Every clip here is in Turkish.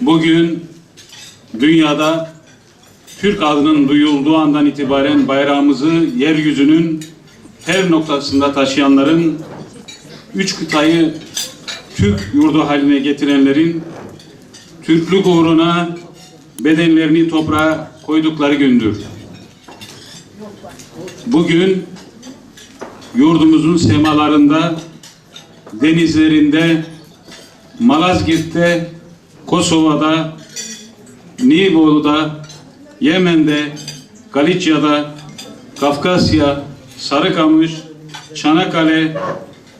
Bugün dünyada Türk adının duyulduğu andan itibaren bayrağımızı yeryüzünün her noktasında taşıyanların üç kıtayı Türk yurdu haline getirenlerin Türklük uğruna bedenlerini toprağa koydukları gündür. Bugün yurdumuzun semalarında, denizlerinde, Malazgirt'te, Kosova'da, Nibolu'da, Yemen'de, Galicia'da, Kafkasya, Sarıkamış, Çanakkale,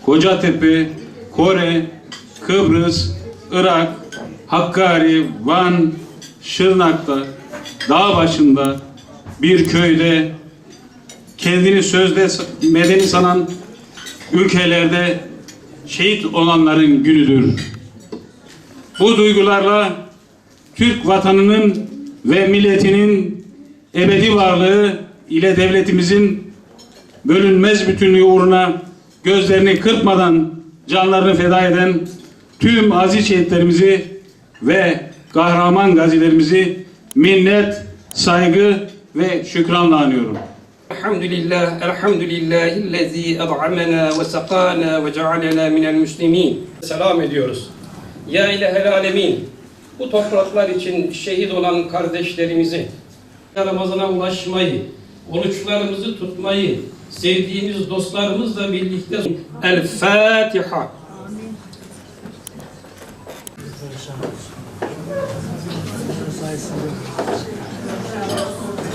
Kocatepe, Kore, Kıbrıs, Irak, Hakkari, Van, Şırnak'ta, dağ başında, bir köyde, kendini sözde medeni sanan ülkelerde şehit olanların günüdür. Bu duygularla Türk vatanının ve milletinin ebedi varlığı ile devletimizin bölünmez bütünlüğü uğruna gözlerini kırpmadan canlarını feda eden tüm aziz şehitlerimizi ve kahraman gazilerimizi minnet, saygı ve şükranla anıyorum. Elhamdülillah, elhamdülillahillezî ed'amena ve sekâna ve cealena minel müslimîn. Selam ediyoruz. Ya ilehel alemin. Bu topraklar için şehit olan kardeşlerimizi, Ramazan'a ulaşmayı, oruçlarımızı tutmayı, sevdiğimiz dostlarımızla birlikte El Fatiha size.